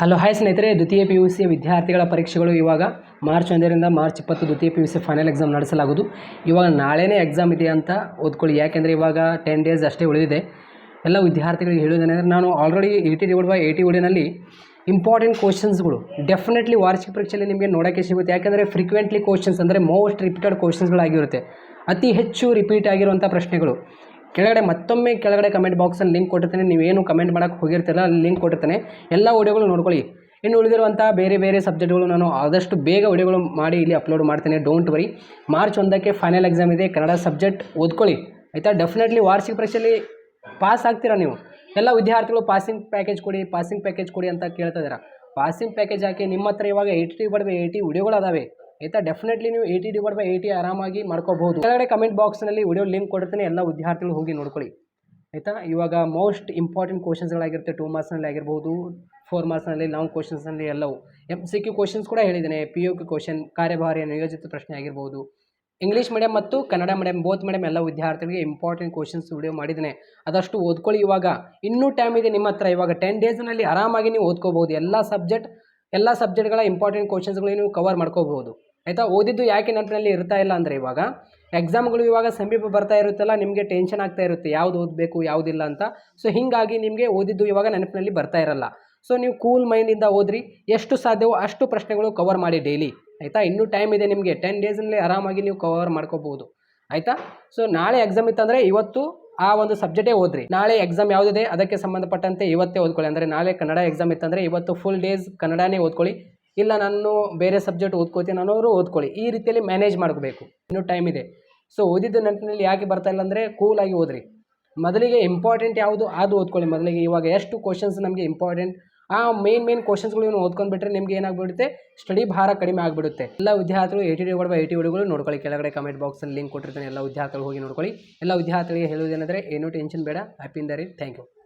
Hello, hi ಸ್ನೇಹಿತರೆ. ದ್ವಿತೀಯ P U C ವಿದ್ಯಾರ್ಥಿಗಳ ಪರೀಕ್ಷೆಗಳು ಇವಾಗ ಮಾರ್ಚ್ ಒಂದರಿಂದ ಮಾರ್ಚ್ ಇಪ್ಪತ್ತು ದ್ವಿತೀಯ P U C final exam ನಡೆಸಲಾಗುವುದು. ಇವಾಗ ನಾಳೆನೇ ಎಕ್ಸಾಮ್ ಇದೆ ಅಂತ ಓದ್ಕೊಳ್ಳಿ. ಯಾಕೆಂದರೆ ಇವಾಗ ಟೆನ್ ಡೇಸ್ ಅಷ್ಟೇ ಉಳಿದಿದೆ. ಎಲ್ಲ ವಿದ್ಯಾರ್ಥಿಗಳಿಗೆ ಹೇಳೋದೇನೆಂದರೆ ನಾನು already eighty divide by eighty ವಿಡಿಯೋನಲ್ಲಿ ಇಂಪಾರ್ಟೆಂಟ್ ಕ್ವಶನ್ಸ್ಗಳು ಡೆಫಿನೆಟ್ಲಿ ವಾರ್ಷಿಕ ಪರೀಕ್ಷೆಯಲ್ಲಿ ನಿಮಗೆ ನೋಡೋಕ್ಕೆ ಸಿಗುತ್ತೆ. ಯಾಕೆಂದರೆ ಫ್ರೀಕ್ವೆಂಟ್ಲಿ ಕ್ವಶನ್ಸ್ ಅಂದರೆ ಮೋಸ್ಟ್ ರಿಪೀಟೆಡ್ ಕ್ವಶನ್ಸ್ಗಳಾಗಿರುತ್ತೆ ಅತಿ ಹೆಚ್ಚು ರಿಪೀಟ್ ಆಗಿರುವಂಥ ಪ್ರಶ್ನೆಗಳು. ಕೆಳಗಡೆ ಮತ್ತೊಮ್ಮೆ ಕೆಳಗಡೆ ಕಮೆಂಟ್ ಬಾಕ್ಸಲ್ಲಿ ಲಿಂಕ್ ಕೊಟ್ಟಿರ್ತೀನಿ. ನೀವೇನು ಕಮೆಂಟ್ ಮಾಡೋಕ್ಕೆ ಹೋಗಿರ್ತೀರಲ್ಲ, ಅಲ್ಲಿ ಲಿಂಕ್ ಕೊಟ್ಟಿರ್ತಾನೆ. ಎಲ್ಲ ವಿಡಿಯೋಗಳು ನೋಡ್ಕೊಳ್ಳಿ. ಇನ್ನು ಉಳಿದಿರುವಂಥ ಬೇರೆ ಬೇರೆ ಸಬ್ಜೆಕ್ಟ್ಗಳು ನಾನು ಆದಷ್ಟು ಬೇಗ ವಿಡಿಯೋಗಳು ಮಾಡಿ ಇಲ್ಲಿ ಅಪ್ಲೋಡ್ ಮಾಡ್ತೇನೆ. ಡೋಂಟ್ ವರಿ ಮಾರ್ಚ್ ಒಂದಕ್ಕೆ ಫೈನಲ್ ಎಕ್ಸಾಮ್ ಇದೆ. ಕನ್ನಡ ಸಬ್ಜೆಕ್ಟ್ ಓದ್ಕೊಳ್ಳಿ. ಆಯಿತಾ? ಡೆಫಿನೆಟ್ಲಿ ವಾರ್ಷಿಕ ಪರೀಕ್ಷೆಯಲ್ಲಿ ಪಾಸ್ ಆಗ್ತೀರಾ ನೀವು? ಎಲ್ಲ ವಿದ್ಯಾರ್ಥಿಗಳು ಪಾಸಿಂಗ್ ಪ್ಯಾಕೇಜ್ ಕೊಡಿ ಪಾಸಿಂಗ್ ಪ್ಯಾಕೇಜ್ ಕೊಡಿ ಅಂತ ಕೇಳ್ತಾ ಇದ್ದೀರಾ? ಪಾಸಿಂಗ್ ಪ್ಯಾಕೇಜ್ ಹಾಕಿ ನಿಮ್ಮ ಹತ್ರ ಇವಾಗ ಏಯ್ಟಿ ಬಡವೆ ಏಯ್ಟಿ ವಿಡಿಯೋಗಳು ಅದಾವೆ ಆಯಿತಾ ಡೆಫಿನೆಟ್ಲಿ ನೀವು ಏಯ್ಟಿ ಡಿವೈಡ್ ಬೈ ಏಯ್ಟಿ ಆರಾಮಾಗಿ ಮಾಡ್ಕೋಬಹುದು. ಕೆಳಗಡೆ ಕಮೆಂಟ್ ಬಾಕ್ಸ್ನಲ್ಲಿ ವಿಡಿಯೋ ಲಿಂಕ್ ಕೊಡ್ತೀನಿ ಎಲ್ಲ ವಿದ್ಯಾರ್ಥಿಗಳು ಹೋಗಿ ನೋಡ್ಕೊಳ್ಳಿ. ಆಯಿತಾ? ಇವಾಗ ಮೋಸ್ಟ್ ಇಂಪಾರ್ಟೆಂಟ್ ಕ್ವಶನ್ಸ್ಗಳಾಗಿರುತ್ತೆ ಟೂ ಮಾರ್ಕ್ಸ್ನಲ್ಲಿ ಆಗಿರ್ಬೋದು ಫೋರ್ ಮಾರ್ಕ್ಸ್ನಲ್ಲಿ ಲಾಂಗ್ ಕ್ವಶನ್ಸ್ನಲ್ಲಿ ಎಲ್ಲವು. ಎಂ ಸಿ ಕ್ಯೂ ಕ್ವಶನ್ಸ್ ಕೂಡ ಹೇಳಿದ್ದೇನೆ. ಪಿ ಯು ಕ್ಯೂ ಕ್ವಶನ್ ಕಾರ್ಯಭಾರಿಯ ನಿಯೋಜಿತ ಪ್ರಶ್ನೆ ಆಗಿರ್ಬೋದು. ಇಂಗ್ಲೀಷ್ ಮೀಡಿಯಂ ಮತ್ತು ಕನ್ನಡ ಮೀಡಿಯಂ ಬೋತ್ ಮೀಡಿಯಂ ಎಲ್ಲ ವಿದ್ಯಾರ್ಥಿಗಳಿಗೆ ಇಂಪಾರ್ಟೆಂಟ್ ಕ್ವಶನ್ಸ್ ವಿಡಿಯೋ ಮಾಡಿದ್ದೇನೆ. ಅದಷ್ಟು ಓದ್ಕೊಳ್ಳಿ ಇವಾಗ. ಇನ್ನೂ ಟೈಮ್ ಇದೆ ನಿಮ್ಮ ಹತ್ರ. ಇವಾಗ ಟೆನ್ ಡೇಸ್ನಲ್ಲಿ ಆರಾಮಾಗಿ ನೀವು ಓದ್ಕೋಬಹುದು. ಎಲ್ಲ ಸಬ್ಜೆಕ್ಟ್ ಎಲ್ಲ ಸಬ್ಜೆಕ್ಟ್ಗಳ ಇಂಪಾರ್ಟೆಂಟ್ ಕ್ವಶನ್ಸ್ಗಳು ನೀವು ಕವರ್ ಮಾಡ್ಕೋಬಹುದು. ಆಯಿತಾ? ಓದಿದ್ದು ಯಾಕೆ ನೆನಪಿನಲ್ಲಿ ಇರ್ತಾ ಇಲ್ಲ ಅಂದರೆ ಇವಾಗ ಎಕ್ಸಾಮ್ಗಳು ಇವಾಗ ಸಮೀಪ ಬರ್ತಾ ಇರುತ್ತಲ್ಲ, ನಿಮಗೆ ಟೆನ್ಷನ್ ಆಗ್ತಾ ಇರುತ್ತೆ, ಯಾವ್ದು ಓದಬೇಕು, ಯಾವುದಿಲ್ಲ ಅಂತ. ಸೊ ಹೀಗಾಗಿ ನಿಮಗೆ ಓದಿದ್ದು ಇವಾಗ ನೆನಪಿನಲ್ಲಿ ಬರ್ತಾ ಇರಲ್ಲ. ಸೊ ನೀವು ಕೂಲ್ ಮೈಂಡಿಂದ ಓದ್ರಿ, ಎಷ್ಟು ಸಾಧ್ಯವೋ ಅಷ್ಟು ಪ್ರಶ್ನೆಗಳು ಕವರ್ ಮಾಡಿ ಡೈಲಿ ಆಯಿತಾ? ಇನ್ನೂ ಟೈಮ್ ಇದೆ ನಿಮಗೆ ಟೆನ್ ಡೇಸಲ್ಲಿ ಆರಾಮಾಗಿ ನೀವು ಕವರ್ ಮಾಡ್ಕೋಬೋದು ಆಯಿತಾ? ಸೊ ನಾಳೆ ಎಕ್ಸಾಮ್ ಇತ್ತಂದರೆ ಇವತ್ತು ಆ ಒಂದು ಸಬ್ಜೆಕ್ಟೇ ಓದ್ರಿ. ನಾಳೆ ಎಕ್ಸಾಮ್ ಯಾವುದಿದೆ, ಅದಕ್ಕೆ ಸಂಬಂಧಪಟ್ಟಂತೆ ಇವತ್ತೇ ಓದ್ಕೊಳ್ಳಿ. ಅಂದರೆ ನಾಳೆ ಕನ್ನಡ ಎಕ್ಸಾಮ್ ಇತ್ತಂದರೆ ಇವತ್ತು ಫುಲ್ ಡೇಸ್ ಕನ್ನಡನೇ ಓದ್ಕೊಳ್ಳಿ. ಇಲ್ಲ ನಾನು ಬೇರೆ ಸಬ್ಜೆಕ್ಟ್ ಓದ್ಕೋತೀನಿ ಅನ್ನೋರು ಓದ್ಕೊಳ್ಳಿ. ಈ ರೀತಿಯಲ್ಲಿ ಮ್ಯಾನೇಜ್ ಮಾಡ್ಕೋಬೇಕು. ಇನ್ನೂ ಟೈಮ್ ಇದೆ. ಸೊ ಓದಿದ್ದು ನೆನಪಿನಲ್ಲಿ ಯಾಕೆ ಬರ್ತಾ ಇಲ್ಲ ಅಂದರೆ ಕೂಲಾಗಿ ಓದ್ರಿ. ಮೊದಲಿಗೆ ಇಂಪಾರ್ಟೆಂಟ್ ಯಾವುದು ಅದು ಓದ್ಕೊಳ್ಳಿ. ಮೊದಲಿಗೆ ಇವಾಗ ಎಷ್ಟು ಕ್ವಶನ್ಸ್ ನಮಗೆ ಇಂಪಾರ್ಟೆಂಟ್ ಆ ಮೇನ್ ಮೇನ್ ಕ್ವಶನ್ಸ್ಗಳು ನೀವು ಓದ್ಕೊಂಡ್ಬಿಟ್ರೆ ನಿಮಗೆ ಏನಾಗ್ಬಿಡುತ್ತೆ? ಸ್ಟಡಿ ಭಾರ ಕಡಿಮೆ ಆಗಿಬಿಡುತ್ತೆ. ಎಲ್ಲ ವಿದ್ಯಾರ್ಥಿಗಳು ಏಟಿ ಡಿ ಬೈ ಏಟಿ ವಿಡಿಯೋಗಳು ನೋಡ್ಕೊಳ್ಳಿ. ಕೆಳಗಡೆ ಕಮೆಂಟ್ ಬಾಕ್ಸಲ್ಲಿ ಲಿಂಕ್ ಕೊಟ್ಟಿರ್ತಾನೆ. ಎಲ್ಲ ವಿದ್ಯಾರ್ಥಿಗಳು ಹೋಗಿ ನೋಡ್ಕೊಳ್ಳಿ. ಎಲ್ಲ ವಿದ್ಯಾರ್ಥಿಗಳಿಗೆ ಹೇಳುವುದೇನೆಂದರೆ, ಏನೂ ಟೆನ್ಷನ್ ಬೇಡ. ಹ್ಯಾಪಿಯಿಂದ ರೀ ಥ್ಯಾಂಕ್ ಯು